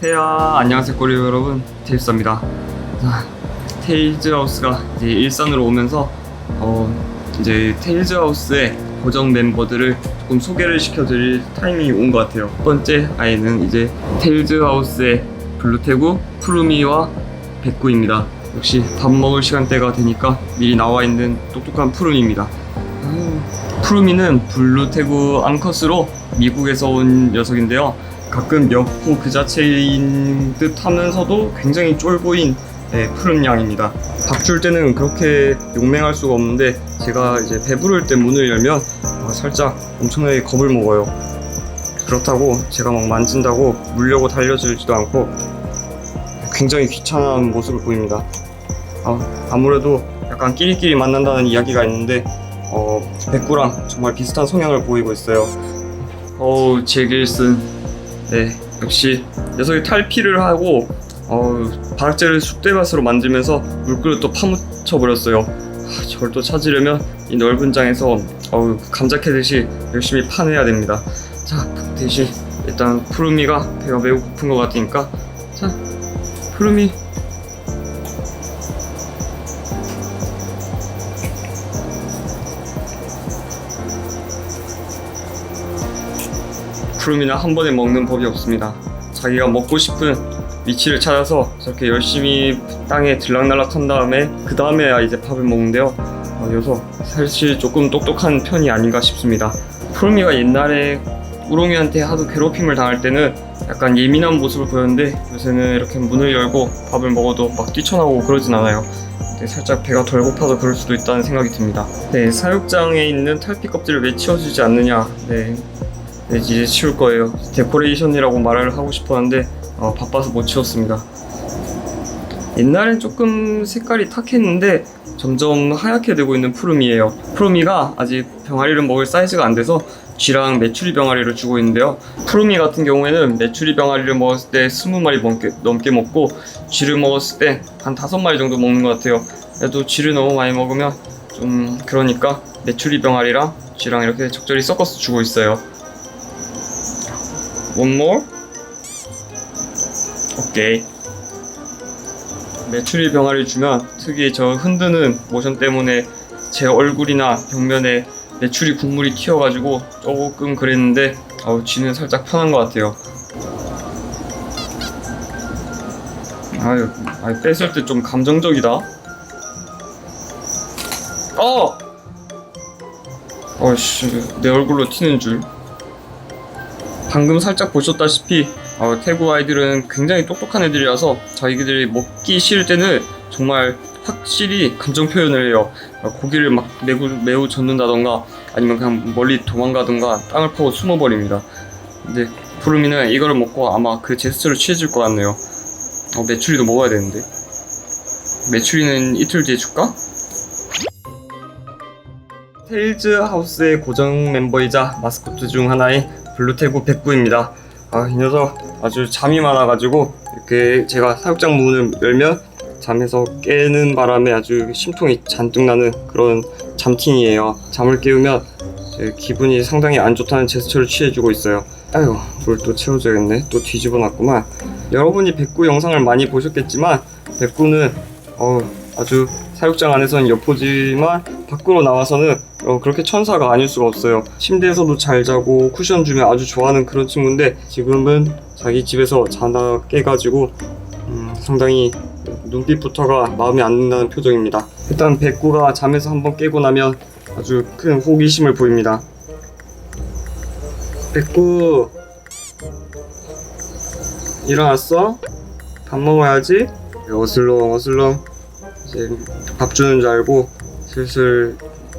태야 안녕하세요 꼬리 여러분. 테일스입니다. 자, 테일즈 하우스가 이제 일산으로 오면서 어 이제 테일즈 하우스의 고정 멤버들을 조금 소개를 시켜드릴 타이밍이 온 것 같아요. 첫 번째 아이는 이제 테일즈 하우스의 블루테구 푸르미와 백구입니다. 역시 밥 먹을 시간대가 되니까 미리 나와 있는 똑똑한 푸르미입니다. 음, 푸르미는 블루테구 암컷으로 미국에서 온 녀석인데요. 가끔 여포 그 자체인 듯 하면서도 굉장히 쫄보인 네, 푸른 양입니다. 밥 줄 때는 그렇게 용맹할 수가 없는데 제가 이제 배부를 때 문을 열면 어, 살짝 엄청나게 겁을 먹어요. 그렇다고 제가 막 만진다고 물려고 달려들지도 않고 굉장히 귀찮은 모습을 보입니다. 아, 아무래도 약간 끼리끼리 만난다는 이야기가 있는데 어, 백구랑 정말 비슷한 성향을 보이고 있어요. 어우, 제길슨. 네, 역시 녀석이 탈피를 하고 어우, 바락제를 쑥대밭으로 만들면서 물그릇도 파묻혀 버렸어요. 아, 저걸 또 찾으려면 이 넓은 장에서 어우, 감자 캐듯이 열심히 파내야 됩니다. 자, 대신 일단 푸르미가 배가 매우 고픈 것 같으니까 자, 푸르미 푸르미는 한 번에 먹는 법이 없습니다. 자기가 먹고 싶은 위치를 찾아서 저렇게 열심히 땅에 들락날락 한 다음에 그 다음에야 이제 밥을 먹는데요. 어, 녀석 사실 조금 똑똑한 편이 아닌가 싶습니다. 푸르미가 옛날에 우롱이한테 하도 괴롭힘을 당할 때는 약간 예민한 모습을 보였는데 요새는 이렇게 문을 열고 밥을 먹어도 막 뛰쳐나오고 그러진 않아요. 살짝 배가 덜 고파서 그럴 수도 있다는 생각이 듭니다. 네, 사육장에 있는 탈피 껍질을 왜 치워주지 않느냐. 네, 네, 이제 치울 거예요. 데코레이션이라고 말을 하고 싶었는데 어, 바빠서 못 치웠습니다. 옛날엔 조금 색깔이 탁했는데 점점 하얗게 되고 있는 푸르미예요. 푸르미가 아직 병아리를 먹을 사이즈가 안 돼서 쥐랑 메추리 병아리를 주고 있는데요. 푸르미 같은 경우에는 메추리 병아리를 먹었을 때 20마리 넘게, 넘게 먹고 쥐를 먹었을 때 한 5마리 정도 먹는 것 같아요. 그래도 쥐를 너무 많이 먹으면 좀 그러니까 메추리 병아리랑 쥐랑 이렇게 적절히 섞어서 주고 있어요. One more? 오케이. 메추리 병아리 주면 특히 저 흔드는 모션 때문에 제 얼굴이나 벽면에 메추리 국물이 튀어가지고 조금 그랬는데 어, 쥐는 살짝 편한 것 같아요. 아유, 아유 뺐을 때 좀 감정적이다. 어! 어씨, 내 얼굴로 튀는 줄. 방금 살짝 보셨다시피 어, 태국 아이들은 굉장히 똑똑한 애들이라서 자기들이 먹기 싫을 때는 정말 확실히 감정 표현을 해요. 어, 고기를 막 매우, 매우 젓는다던가 아니면 그냥 멀리 도망가던가 땅을 파고 숨어버립니다. 근데 푸르미는 이거를 먹고 아마 그 제스처를 취해질 것 같네요. 어, 메추리도 먹어야 되는데. 메추리는 이틀 뒤에 줄까? 테일즈 하우스의 고정 멤버이자 마스코트 중 하나인 블루테구 백구입니다. 아, 이 녀석 아주 잠이 많아가지고 이렇게 제가 사육장 문을 열면 잠에서 깨는 바람에 아주 심통이 잔뜩 나는 그런 잠팅이에요. 잠을 깨우면 제 기분이 상당히 안 좋다는 제스처를 취해주고 있어요. 아유, 물 또 채워줘야겠네. 또 뒤집어 놨구만. 여러분이 백구 영상을 많이 보셨겠지만 백구는 어, 아주 사육장 안에서는 여포지만 밖으로 나와서는 어, 그렇게 천사가 아닐 수가 없어요. 침대에서도 잘 자고 쿠션 주면 아주 좋아하는 그런 친구인데 지금은 자기 집에서 자다 깨가지고 음, 상당히 눈빛부터가 마음에 안 든다는 표정입니다. 일단 백구가 잠에서 한번 깨고 나면 아주 큰 호기심을 보입니다. 백구 일어났어? 밥 먹어야지. 어슬렁 어슬렁 이제 밥 주는 줄 알고 슬슬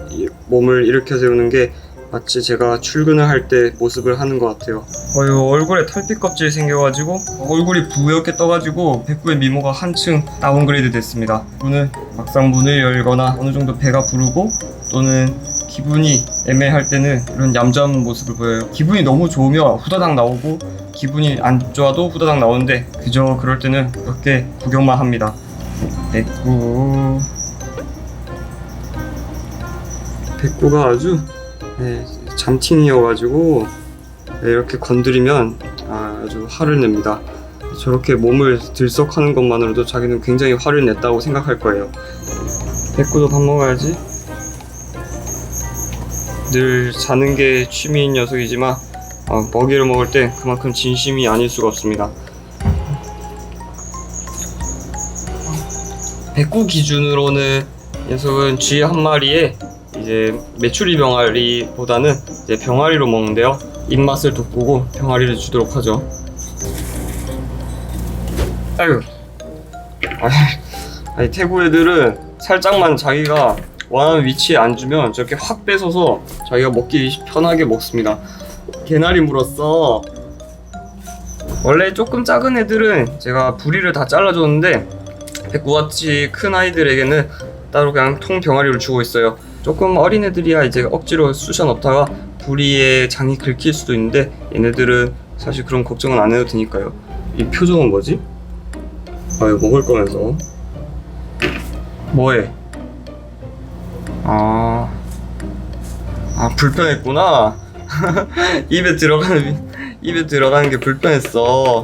이- 몸을 일으켜 세우는 게 마치 제가 출근을 할 때 모습을 하는 것 같아요. 어휴 얼굴에 탈피 껍질이 생겨가지고 얼굴이 부옇게 떠가지고 백구의 미모가 한층 다운그레이드 됐습니다. 오늘 막상 문을 열거나 어느 정도 배가 부르고 또는 기분이 애매할 때는 이런 얌전한 모습을 보여요. 기분이 너무 좋으면 후다닥 나오고 기분이 안 좋아도 후다닥 나오는데 그저 그럴 때는 이렇게 구경만 합니다. 백구 백구가 아주 네, 잠팅이어가지고 네, 이렇게 건드리면 아, 아주 화를 냅니다. 저렇게 몸을 들썩하는 것만으로도 자기는 굉장히 화를 냈다고 생각할 거예요. 백구도 밥 먹어야지. 늘 자는 게 취미인 녀석이지만 어, 먹이를 먹을 때 그만큼 진심이 아닐 수가 없습니다. 백구 기준으로는 녀석은 쥐 한 마리에 이제 메추리 병아리보다는 이제 병아리로 먹는데요. 입맛을 돋구고 병아리를 주도록 하죠. 아유, 아니, 아니 태국 애들은 살짝만 자기가 원하는 위치에 앉으면 저렇게 확 뺏어서 자기가 먹기 편하게 먹습니다. 개나리 물었어. 원래 조금 작은 애들은 제가 부리를 다 잘라줬는데 백구같이 큰 아이들에게는 따로 그냥 통 병아리를 주고 있어요. 조금 어린 애들이야 이제 억지로 쑤셔 넣다가 부리에 장이 긁힐 수도 있는데 얘네들은 사실 그런 걱정은 안 해도 되니까요. 이 표정은 뭐지? 아 이거 먹을 거면서 뭐해? 아, 아 불편했구나. 입에 들어가는 입에 들어가는 게 불편했어.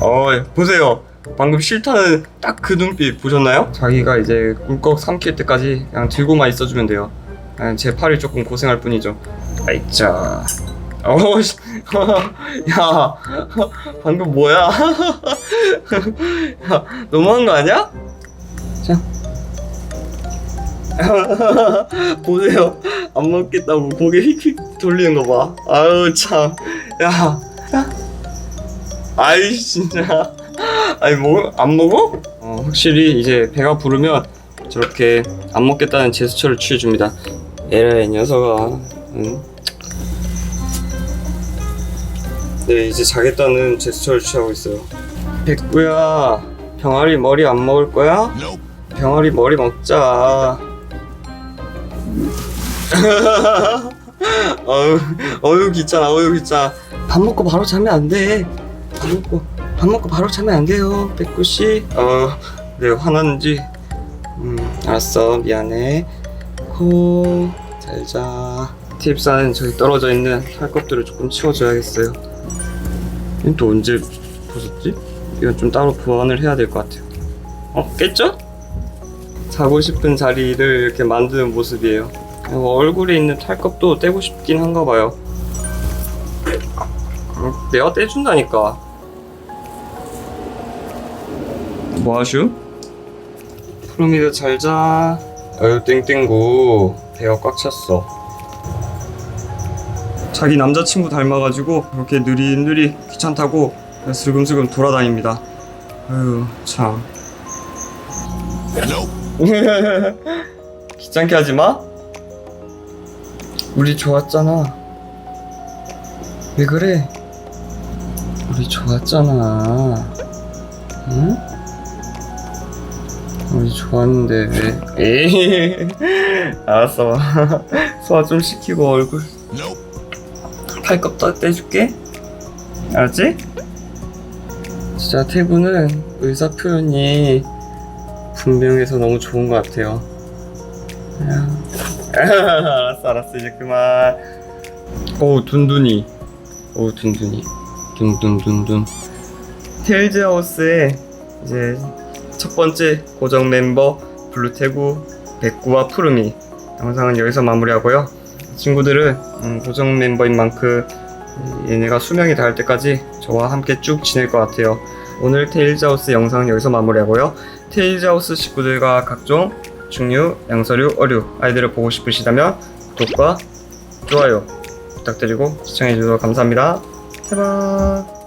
어 보세요. 방금 싫다는 딱 그 눈빛 보셨나요? 자기가 이제 꿀꺽 삼킬 때까지 그냥 들고만 있어주면 돼요. 그냥 제 팔이 조금 고생할 뿐이죠. 아이짜. 어, 씨. 야, 방금 뭐야? 야, 너무한 거 아니야? 자. 보세요. 안 먹겠다고 고개 휙휙 돌리는 거 봐. 아유, 참. 야. 자. 아이, 진짜. 아니, 뭐, 안 먹어? 어, 확실히 이제 배가 부르면 저렇게 안 먹겠다는 제스처를 취해줍니다. 에라이, 녀석아. 응? 네, 이제 자겠다는 제스처를 취하고 있어요. 백구야, 병아리 머리 안 먹을 거야? 병아리 머리 먹자. 어휴, 어휴 귀찮아, 어휴 귀찮아. 밥 먹고 바로 자면 안 돼. 밥 먹고, 밥 먹고 바로 자면 안 돼요, 백구 씨. 어, 네 화났는지. 음, 알았어, 미안해. 코, 잘 자. 팁사는 저기 떨어져 있는 털껍들을 조금 치워줘야겠어요. 이건 또 언제 벗었지? 이건 좀 따로 보완을 해야 될 것 같아요. 어, 깼죠? 자고 싶은 자리를 이렇게 만드는 모습이에요. 그리고 얼굴에 있는 탈껍도 떼고 싶긴 한가 봐요. 어, 내가 떼준다니까. 뭐 하슈? 프로미도 잘 자. 아유 땡땡구 배가 꽉 찼어. 자기 남자친구 닮아가지고 그렇게 느릿느릿 귀찮다고 슬금슬금 돌아다닙니다. 아유 참. 귀찮게 하지 마. 우리 좋았잖아. 왜 그래? 우리 좋았잖아. 응? 우리 좋았는데 왜? 에이. 알았어. 소화 좀 시키고 얼굴 팔껍 다 떼줄게. 알았지? 진짜 태구는 의사 표현이 분명해서 너무 좋은 것 같아요. 알았어 알았어 이제 그만. 오 둔둔이. 오 둔둔이. 둔둔둔둔. 테일즈 하우스의 이제 첫 번째 고정 멤버 블루태구, 백구와 푸르미 영상은 여기서 마무리하고요. 친구들은 음, 고정 멤버인 만큼 얘네가 수명이 닿을 때까지 저와 함께 쭉 지낼 것 같아요. 오늘 테일즈하우스 영상은 여기서 마무리하고요. 테일즈하우스 식구들과 각종 중류, 양서류, 어류 아이들을 보고 싶으시다면 구독과 좋아요 부탁드리고 시청해주셔서 감사합니다. 대박